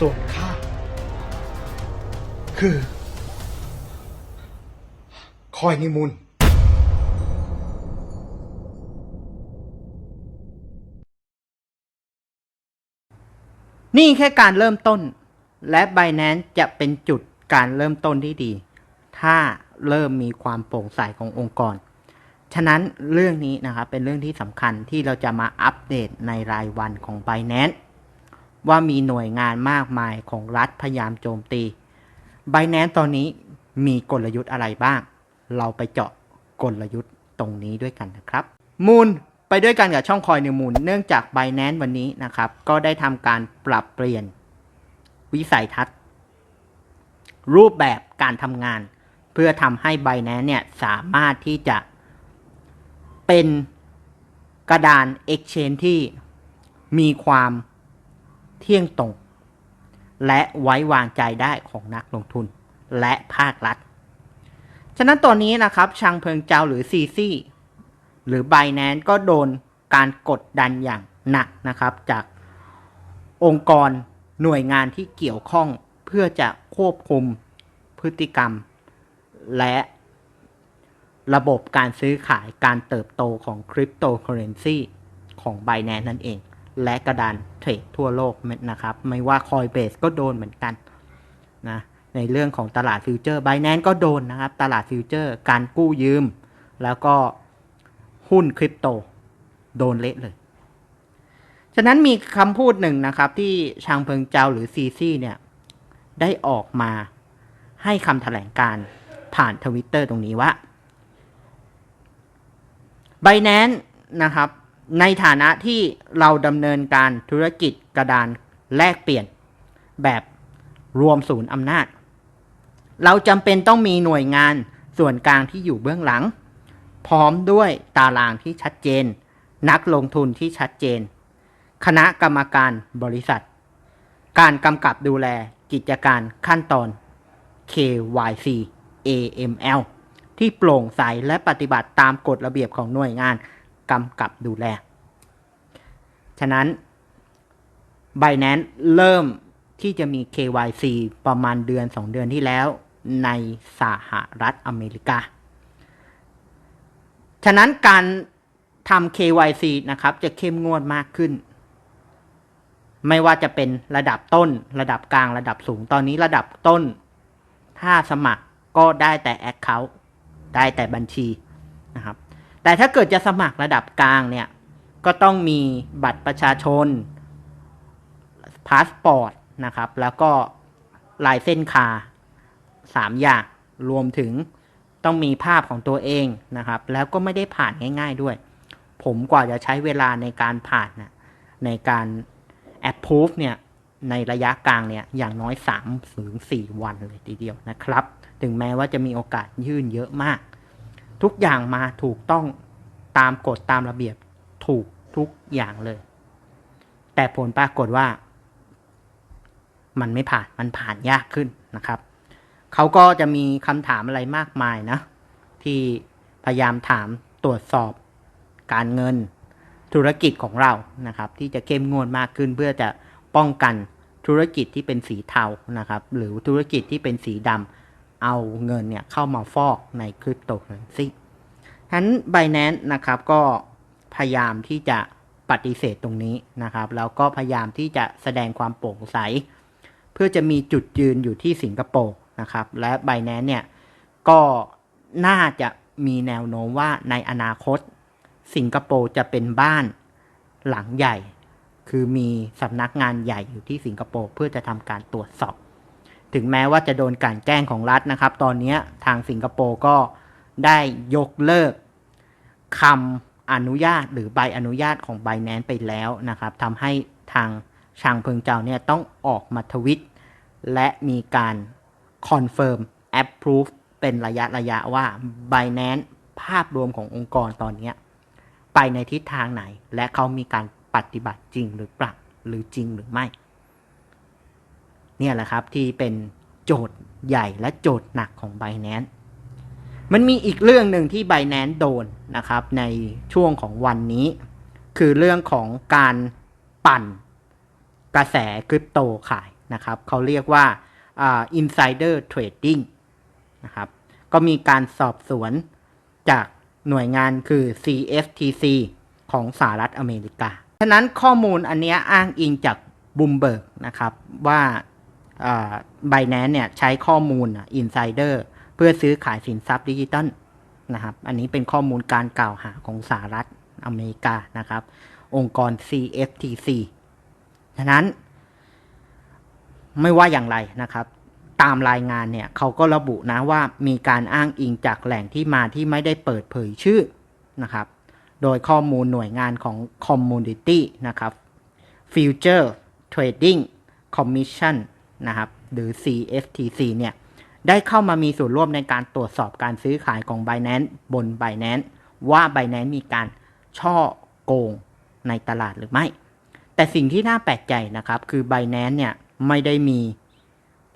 ส่วนข้าคือ คอยนิมุนนี่แค่การเริ่มต้น และ Binance จะเป็นจุดการเริ่มต้นที่ดี ถ้าเริ่มมีความโปร่งใสขององค์กร ฉะนั้นเรื่องนี้นะครับเป็นเรื่องที่สำคัญที่เราจะมาอัปเดตในรายวันของ Binance ว่ามีหน่วยงานมากมายของรัฐพยายามโจมตี Binance ตอนนี้มีกลยุทธ์อะไรบ้าง เราไปเจาะกลยุทธ์ตรงนี้ด้วยกันนะครับ มูลไปด้วยกันกับช่องคอยนิวมูลเนื่องจาก Binance วันนี้นะครับ ก็ได้ทำการปรับเปลี่ยนวิสัยทัศน์ รูปแบบการทำงาน เพื่อทำให้ Binance เนี่ยสามารถที่จะเป็นกระดาน Exchange ที่มีความ เที่ยงตรง และไว้วางใจได้ของนักลงทุน และภาครัฐ ฉะนั้นตอนนี้นะครับชางเพิงเจ้าหรือซีซีหรือ b บ n a n c e ก็โดนการกดดันอย่างหนักนะครับจากองค์กรหน่วยงานที่เกี่ยวข้องเพื่อจะควบคุมพฤติกรรม และระบบการซื้อขายการเติบโตของคริปโตเคอเรนซีของ b บ n a n c e นั่นเอง และกระดานเทรดทั่วโลกนะครับ ไม่ว่า Coinbase ก็โดนเหมือนกันนะในเรื่องของตลาดฟิวเจอร์ b บ n a n c e ก็โดนนะครับ ตลาดฟิวเจอร์การกู้ยืม แล้วก็หุ้นคริปโต โดนเละเลย ฉะนั้นมีคำพูดหนึ่งนะครับที่ชางเพิงเจ้าหรือซีซีเนี่ย ได้ออกมาให้คำแถลงการผ่านทวิตเตอร์ตรงนี้ว่า b บ n a n c e นะครับ ในฐานะที่เราดำเนินการธุรกิจกระดานแลกเปลี่ยน แบบรวมศูนย์อำนาจ เราจำเป็นต้องมีหน่วยงานส่วนกลางที่อยู่เบื้องหลัง พร้อมด้วยตารางที่ชัดเจน นักลงทุนที่ชัดเจน คณะกรรมการบริษัท การกำกับดูแลกิจการขั้นตอน KYC AML ที่โปร่งใสและปฏิบัติตามกฎระเบียบของหน่วยงาน กำกับดูแล ฉะนั้น Binance เริ่มที่จะมี KYC ประมาณเดือน 2 เดือนที่แล้วในสหรัฐอเมริกา ฉะนั้นการทำ KYC นะครับ จะเข้มงวดมากขึ้น ไม่ว่าจะเป็นระดับต้น ระดับกลาง ระดับสูง ตอนนี้ระดับต้น ถ้าสมัครก็ได้แต่ Account ได้แต่บัญชีนะครับ แต่ถ้าเกิดจะสมัครระดับกลางเนี่ย ก็ต้องมีบัตรประชาชนพาสปอร์ตนะครับ แล้วก็ลายเส้นคาสามอย่างรวมถึงต้องมีภาพของตัวเองนะครับ แล้วก็ไม่ได้ผ่านง่าย ๆด้วย ผมกว่าจะใช้เวลาในการผ่านนะในการ approve เนี่ยในระยะกลางเนี่ยอย่างน้อย3ถึง4วันเลยทีเดียวนะครับ ถึงแม้ว่าจะมีโอกาสยื่นเยอะมาก ทุกอย่างมาถูกต้องตามกฎตามระเบียบถูกทุกอย่างเลย แต่ผลปรากฏว่า มันไม่ผ่านมันผ่านยากขึ้นนะครับเขาก็จะมีคำถามอะไรมากมายนะ ที่พยายามถามตรวจสอบการเงินธุรกิจของเรานะครับ ที่จะเข้มงวดมากขึ้นเพื่อจะป้องกันธุรกิจที่เป็นสีเทานะครับ หรือธุรกิจที่เป็นสีดำ เอาเงินเนี่ยเข้ามาฟอกในคริปโตเคอเรนซีฉะนั้น Binance นะครับก็พยายามที่จะปฏิเสธตรงนี้นะครับ แล้วก็พยายามที่จะแสดงความโปร่งใส เพื่อจะมีจุดยืนอยู่ที่สิงคโปร์นะครับ และ b บ n a n c e เนี่ยก็น่าจะมีแนวโน้มว่าในอนาคต สิงคโปร์จะเป็นบ้านหลังใหญ่ คือมีสำนักงานใหญ่อยู่ที่สิงคโปร์เพื่อจะทำการตรวจสอบ ถึงแม้ว่าจะโดนกลั่นแกล้งของรัฐนะครับ ตอนนี้ทางสิงคโปร์ก็ได้ยกเลิกคำอนุญาตหรือใบอนุญาตของ b บ n a n c e ไปแล้วนะครับทำให้ทางชางเพิงเจ้าเนี่ยต้องออกมาทวิต และมีการคอนเฟิร์ม approve เป็นระยะระยะว่า Binance ภาพรวมขององค์กรตอนนี้ไปในทิศทางไหน และเขามีการปฏิบัติจริงหรือเปล่าหรือจริงหรือไม่ เนี่ยแหละครับที่เป็นโจทย์ใหญ่และโจทย์หนักของ Binance มันมีอีกเรื่องหนึ่งที่ Binance โดนนะครับในช่วงของวันนี้ คือเรื่องของการปั่นกระแสคริปโตขายนะครับเขาเรียกว่าอ่า insider trading นะครับก็มีการสอบสวนจากหน่วยงานคือ CFTC ของสหรัฐอเมริกา ฉะนั้นข้อมูลอันเนี้ยอ้างอิงจากบูมเบิร์กนะครับว่า ไบแนนเนี่ยใช้ข้อมูลอินไซเดอร์เพื่อซื้อขายสินทรัพย์ดิจิตอลนะครับ อันนี้เป็นข้อมูลการกล่าวหาของสหรัฐอเมริกานะครับ องค์กร CFTC ฉะนั้น ไม่ว่าอย่างไรนะครับ ตามรายงานเนี่ยเขาก็ระบุนะว่ามีการอ้างอิงจากแหล่งที่มาที่ไม่ได้เปิดเผยชื่อนะครับ โดยข้อมูลหน่วยงานของ Community นะครับ Future Trading Commission นะครับ หรือ CFTC เนี่ย ได้เข้ามามีส่วนร่วมในการตรวจสอบการซื้อขายของ Binance บน Binance ว่า Binance มีการช่อโกงในตลาดหรือไม่ แต่สิ่งที่น่าแปลกใจนะครับ คือ Binance เนี่ย ไม่ได้มี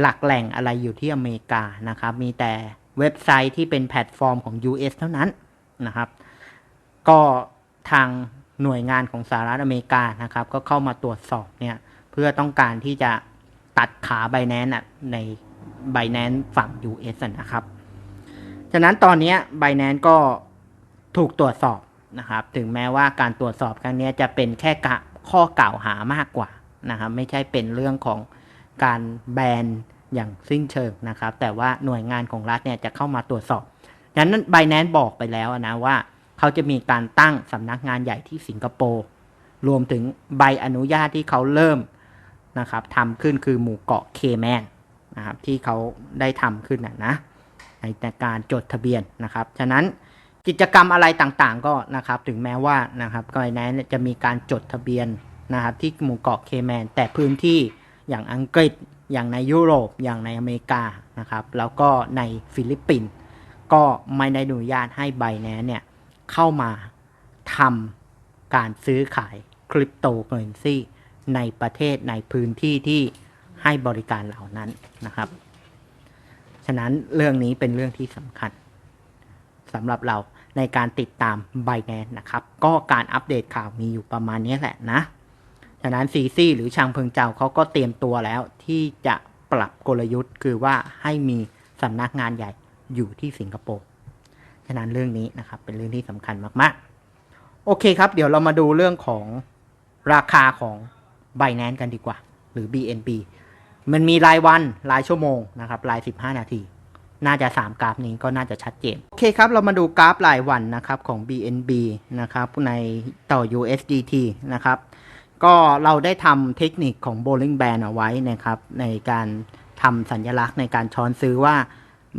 หลักแหล่งอะไรอยู่ที่อเมริกานะครับ มีแต่เว็บไซต์ที่เป็นแพลตฟอร์มของ US เท่านั้นนะครับ ก็ทางหน่วยงานของสหรัฐอเมริกานะครับ ก็เข้ามาตรวจสอบเนี่ย เพื่อต้องการที่จะ ตัดขาไบแนนในไบแนนฝั่ง US อะนะครับ ฉะนั้นตอนนี้ไบแนนก็ถูกตรวจสอบนะครับ ถึงแม้ว่าการตรวจสอบครั้งนี้จะเป็นแค่กะข้อกล่าวหามากกว่านะครับไม่ใช่เป็นเรื่องของการแบนอย่างสิ้นเชิงนะครับ แต่ว่าหน่วยงานของรัฐเนี่ยจะเข้ามาตรวจสอบฉะนั้นไบแนนบอกไปแล้วนะว่า เขาจะมีการตั้งสำนักงานใหญ่ที่สิงคโปร์รวมถึงใบอนุญาตที่เขาเริ่ม นะครับทำขึ้นคือหมู่เกาะเคแมนนะครับที่เขาได้ทำขึ้นนะนะในการจดทะเบียนนะครับ ฉะนั้นกิจกรรมอะไรต่างๆก็นะครับถึงแม้ว่านะครับก็ในนั้นจะมีการจดทะเบียนนะครับที่หมู่เกาะเคแมน แต่พื้นที่อย่างอังกฤษอย่างในยุโรปอย่างในอเมริกานะครับแล้วก็ในฟิลิปปินส์ก็ไม่ได้อนุญาตให้ไบแนนเนี่ยเข้ามาทำการซื้อขายคริปโตเคอเรนซี ในประเทศในพื้นที่ที่ให้บริการเหล่านั้นนะครับ ฉะนั้นเรื่องนี้เป็นเรื่องที่สำคัญสำหรับเราในการติดตาม b บแ a n c e นะครับ ก็การอัปเดตข่าวมีอยู่ประมาณนี้แหละนะ ฉะนั้นซีซี่หรือชางเพิงเจ้าเขาก็เตรียมตัวแล้วที่จะปรับกลยุทธ์คือว่าให้มีสำนักงานใหญ่อยู่ที่สิงคโปร์ ฉะนั้นเรื่องนี้นะครับเป็นเรื่องที่สำคัญมากๆ โอเคครับ เดี๋ยวเรามาดูเรื่องของราคาของ b บ n a n c e กันดีกว่า หรือ BNB มันมีรายวันรายชั่วโมงนะครับราย 15 นาที น่าจะ 3 กราฟนี้ก็น่าจะชัดเจน โอเคครับ เรามาดูกราฟรายวันนะครับของ BNB นะครับในต่อ USDT นะครับก็เราได้ทำเทคนิคของ Bolling Band เอาไว้นะครับในการทำสัญลักษณ์ในการช้อนซื้อว่า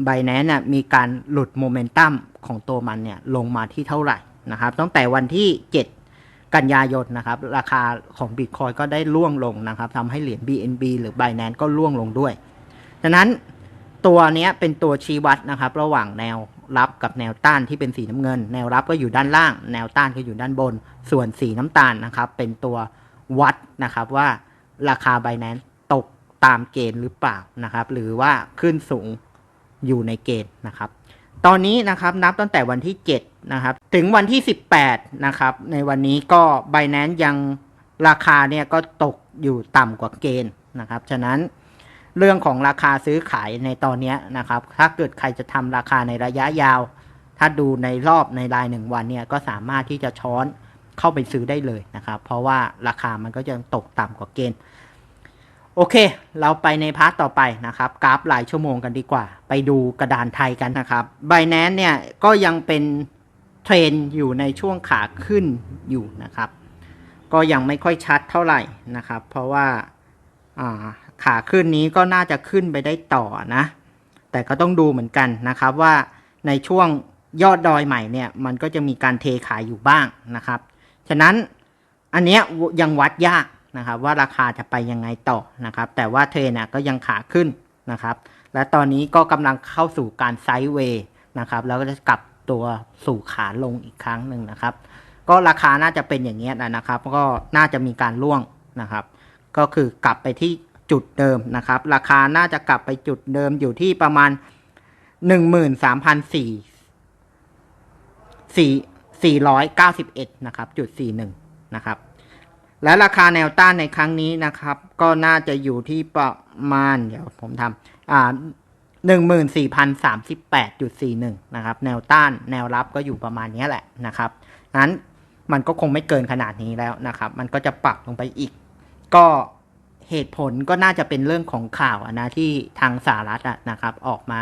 b บ n a n c e น่ะมีการหลุดโมเมนตัมของตัวมันเนี่ยลงมาที่เท่าไหร่นะครับตั้งแต่วันที่ 7 กันยายนนะครับ ราคาของ Bitcoin ก็ได้ร่วงลงนะครับทำให้เหรียญ BNB หรือ Binance ก็ร่วงลงด้วยฉะนั้นตัวนี้เป็นตัวชี้วัดนะครับ ระหว่างแนวรับกับแนวต้านที่เป็นสีน้ำเงิน แนวรับก็อยู่ด้านล่าง แนวต้านก็อยู่ด้านบน ส่วนสีน้ำตาลนะครับ เป็นตัววัดนะครับว่าราคา Binance ตกตามเกณฑ์หรือเปล่านะครับ หรือว่าขึ้นสูงอยู่ในเกณฑ์นะครับ ตอนนี้นะครับนับตั้งแต่วันที่7 นะครับ ถึงวันที่ 18 นะครับ ในวันนี้ก็ Binance ยังราคาเนี่ยก็ตกอยู่ต่ำกว่าเกณฑ์นะครับ ฉะนั้นเรื่องของราคาซื้อขายในตอนนี้นะครับ ถ้าเกิดใครจะทำราคาในระยะยาว ถ้าดูในรอบในรายหนึ่งวันเนี่ยก็สามารถที่จะช้อนเข้าไปซื้อได้เลยนะครับ เพราะว่าราคามันก็ยังตกต่ำกว่าเกณฑ์โอเค เราไปในพาร์ทต่อไปนะครับ กราฟรายชั่วโมงกันดีกว่า ไปดูกระดานไทยกันนะครับ b บ n a n c e เนี่ยก็ยังเป็น เทรนอยู่ในช่วงขาขึ้นอยู่นะครับ ก็ยังไม่ค่อยชัดเท่าไหร่นะครับ เพราะว่าขาขึ้นนี้ก็น่าจะขึ้นไปได้ต่อนะ แต่ก็ต้องดูเหมือนกันนะครับว่าในช่วงยอดดอยใหม่เนี่ยมันก็จะมีการเทขายอยู่บ้างนะครับ ฉะนั้นอันเนี้ยยังวัดยากนะครับว่าราคาจะไปยังไงต่อนะครับ แต่ว่าเทรนก็ยังขาขึ้นนะครับ และตอนนี้ก็กำลังเข้าสู่การไซด์เวย์นะครับ แล้วก็จะกลับ ตัวสู่ขาลงอีกครั้งหนึ่งนะครับ ก็ราคาน่าจะเป็นอย่างเงี้ยนะครับ ก็น่าจะมีการล่วงนะครับ ก็คือกลับไปที่จุดเดิมนะครับ ราคาน่าจะกลับไปจุดเดิมอยู่ที่ประมาณหนึ่งหมื่นสามพันสี่สี่ร้อยเก้าสิบเอ็ดนะครับจุดสี่หนึ่งนะครับและราคาแนวต้านในครั้งนี้นะครับ ก็น่าจะอยู่ที่ประมาณ เดี๋ยวผมทำอ่า หนึ่งหมื่นสี่พันสามสิบแปดจุดสี่หนึ่งนะครับ แนวต้านแนวรับก็อยู่ประมาณนี้แหละนะครับนั้นมันก็คงไม่เกินขนาดนี้แล้วนะครับ มันก็จะปรับลงไปอีก ก็เหตุผลก็น่าจะเป็นเรื่องของข่าวนะที่ทางสหรัฐนะครับ ออกมา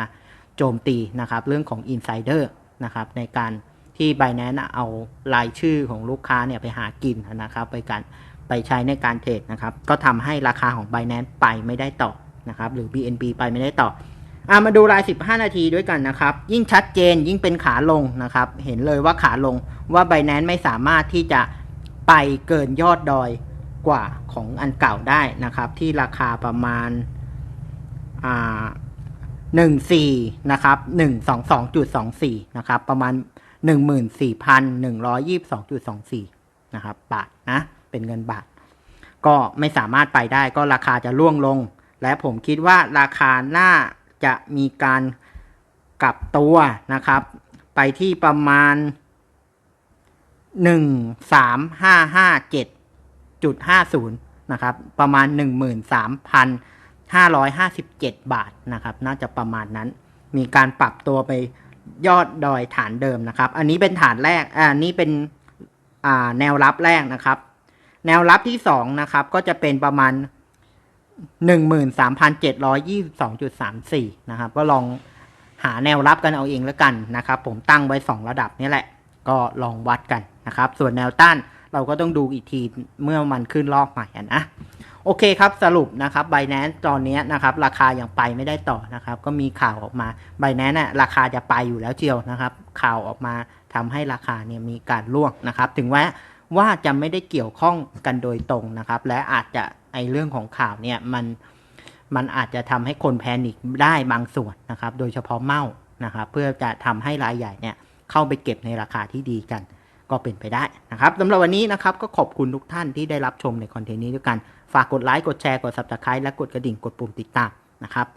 โจมตีนะครับ เรื่องของอินไซเดอร์นะครับ ในการที่ไบแนนเอารายชื่อของลูกค้าเนี่ยไปหากินนะครับ ไปการไปใช้ในการเทรดนะครับ ก็ทำให้ราคาของ b บ n a n c e ไปไม่ได้ต่อนะครับ หรือ BNB ไปไม่ได้ต่อ อามาดูราย 15 นาทีด้วยกันนะครับ ยิ่งชัดเจนยิ่งเป็นขาลงนะครับ เห็นเลยว่าขาลงว่า b บ n a n c e ไม่สามารถที่จะไปเกินยอดดอยกว่าของอันเก่าได้นะครับ ที่ราคาประมาณอ่าหนึ่งสี่นะครับหนึ่งสองสองจุดสองสี่นะครับ ประมาณหนึ่งหมื่นสี่พันหนึ่งร้อยยี่สิบสองจุดสองสี่นะครับ บาทนะ เป็นเงินบาท ก็ไม่สามารถไปได้ก็ราคาจะร่วงลง และผมคิดว่าราคาหน่า จะมีการกลับตัวนะครับ ไปที่ประมาณหนึ่งสามห้าห้าเจ็ดจุดห้าศูนย์นะครับ ประมาณหนึ่งหมื่นสามพันห้าร้อยห้าสิบเจ็ดบาทนะครับ น่าจะประมาณนั้น มีการปรับตัวไปยอดดอยฐานเดิมนะครับ อันนี้เป็นฐานแรกอ่านี่เป็นแนวรับแรกนะครับ แนวรับที่สองนะครับ ก็จะเป็นประมาณ หนึ่งหมื่นสามพันเจ็ดร้อยยี่สองจุดสามสี่นะครับ ก็ลองหาแนวรับกันเอาเองแล้วกันนะครับ ผมตั้งไว้สองระดับนี่แหละ ก็ลองวัดกันนะครับ ส่วนแนวต้านเราก็ต้องดูอีกทีเมื่อมันขึ้นรอบใหม่นะโอเคครับสรุปนะครับ b บ n a n c e ตอนนี้นะครับราคายังไปไม่ได้ต่อนะครับ ก็มีข่าวออกมา b บ n a n c e น่ะราคาจะไปอยู่แล้วเจียวนะครับ ข่าวออกมาทำให้ราคาเนี่ยมีการล่วงนะครับ ถึงแม้ว่าจะไม่ได้เกี่ยวข้องกันโดยตรงนะครับ และอาจจะ อเรื่องของข่าวเนี่ยมันมันอาจจะทำให้คนแพนิคได้บางส่วนนะครับ โดยเฉพาะเมานะครับเพื่อจะทำให้รายใหญ่เนี่ยเข้าไปเก็บในราคาที่ดีกัน ก็เป็นไปได้นะครับสำหรับวันนี้นะครับก็ขอบคุณทุกท่านที่ได้รับชมในคอนเทนต์นี้ด้วยกันฝากกดไลค์กดแชร์กด subscribe และกดกระดิ่งกดปุ่มติดตามนะครับ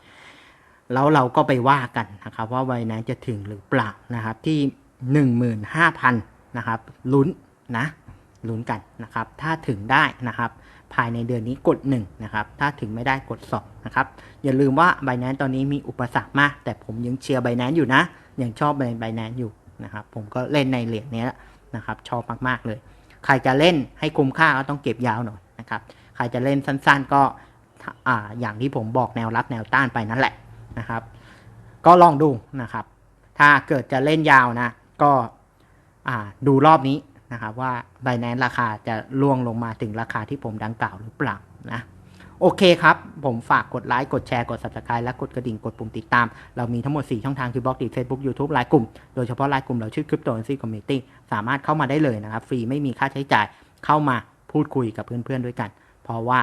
แล้วเราก็ไปว่ากันนะครับ ว่าไวนั้นจะถึงหรือเปล่านะครับที่ 15,000นะครับลุ้นนะลุ้นกันนะครับ ถ้าถึงได้นะครับ ภายในเดือนนี้กด1นะครับ ถ้าถึงไม่ได้กด2นะครับ อย่าลืมว่าไบแนนตอนนี้มีอุปสรรคมาก แต่ผมยังเชียร์ไบแนนอยู่นะ ยังชอบไบแนนอยู่นะครับ ผมก็เล่นในเหรียญนี้นะครับ ชอบมากๆเลย ใครจะเล่นให้คุ้มค่าก็ต้องเก็บยาวหน่อยนะครับ ใครจะเล่นสั้นๆ ก็ออย่างที่ผมบอกแนวรับแนวต้านไปนั่นแหละนะครับ ก็ลองดูนะครับ ถ้าเกิดจะเล่นยาวนะ ก็ดูรอบนี้ นะครับว่าไบแนนราคาจะล่วงลงมาถึงราคาที่ผมดังกล่าวหรือเปล่านะโอเคครับ ผมฝากกดไลค์ กดแชร์ กด subscribe และกดกระดิ่ง กดปุ่มติดตาม เรามีทั้งหมด 4 ช่องทางคือบล็อกดีเฟซบุ๊กยูทูบไลน์กลุ่ม โดยเฉพาะไลน์กลุ่มเราชื่อ Cryptocurrency Community สามารถเข้ามาได้เลยนะครับ ฟรีไม่มีค่าใช้จ่าย เข้ามาพูดคุยกับเพื่อนๆด้วยกัน เพราะว่า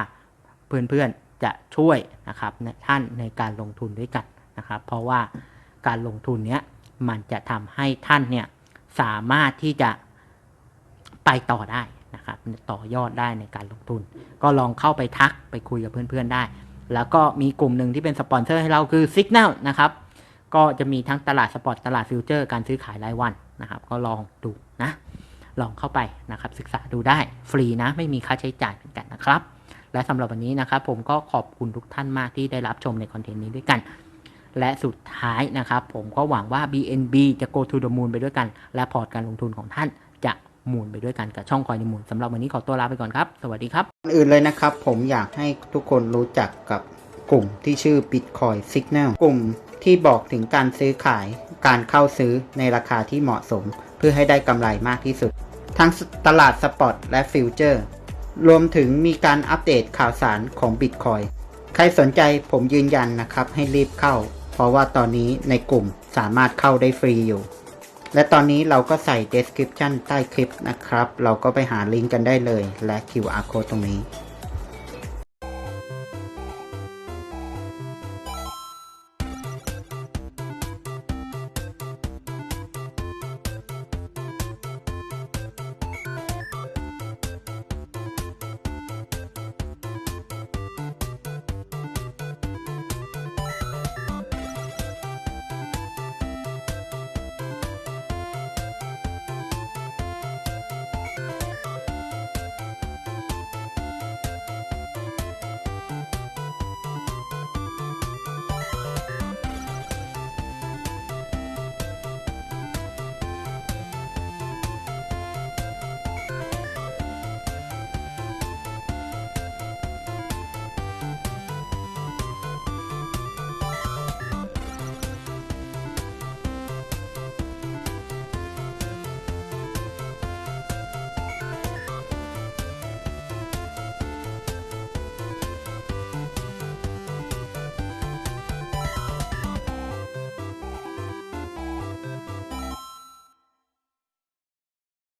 เพื่อนๆจะช่วยนะครับท่านในการลงทุนด้วยกันนะครับ เพราะว่าการลงทุนเนี้ยมันจะทำให้ท่านเนี่ยสามารถที่จะ ไปต่อได้นะครับต่อยอดได้ในการลงทุน ก็ลองเข้าไปทักไปคุยกับเพื่อนๆได้ แล้วก็มีกลุ่มหนึ่งที่เป็นสปอนเซอร์ให้เราคือ Signal นะครับก็จะมีทั้งตลาดสปอร์ตตลาดฟิวเจอร์การซื้อขายรายวันนะครับ ก็ลองดูนะลองเข้าไปนะครับศึกษาดูได้ฟรีนะ ไม่มีค่าใช้จ่ายเหมือนกันนะครับ และสำหรับวันนี้นะครับ ผมก็ขอบคุณทุกท่านมากที่ได้รับชมในคอนเทนต์นี้ด้วยกัน และสุดท้ายนะครับ ผมก็หวังว่า BNB จะ go to the moon ไปด้วยกัน และพอร์ตการลงทุนของท่าน มูลไปด้วยกันกับช่องคอยในมูลสำหรับวันนี้ขอตัวลาไปก่อนครับ สวัสดีครับอื่นเลยนะครับ ผมอยากให้ทุกคนรู้จักกับกลุ่มที่ชื่อ Bitcoin Signal กลุ่มที่บอกถึงการซื้อขาย การเข้าซื้อในราคาที่เหมาะสม เพื่อให้ได้กำไรมากที่สุด ทั้งตลาดสปอตและฟิวเจอร์ รวมถึงมีการอัปเดตข่าวสารของ Bitcoin ใครสนใจผมยืนยันนะครับให้รีบเข้า เพราะว่าตอนนี้ในกลุ่มสามารถเข้าได้ฟรีอยู่ และตอนนี้เราก็ใส่ description ใต้คลิปนะครับ เราก็ไปหาลิงก์กันได้เลยและ QR code ตรงนี้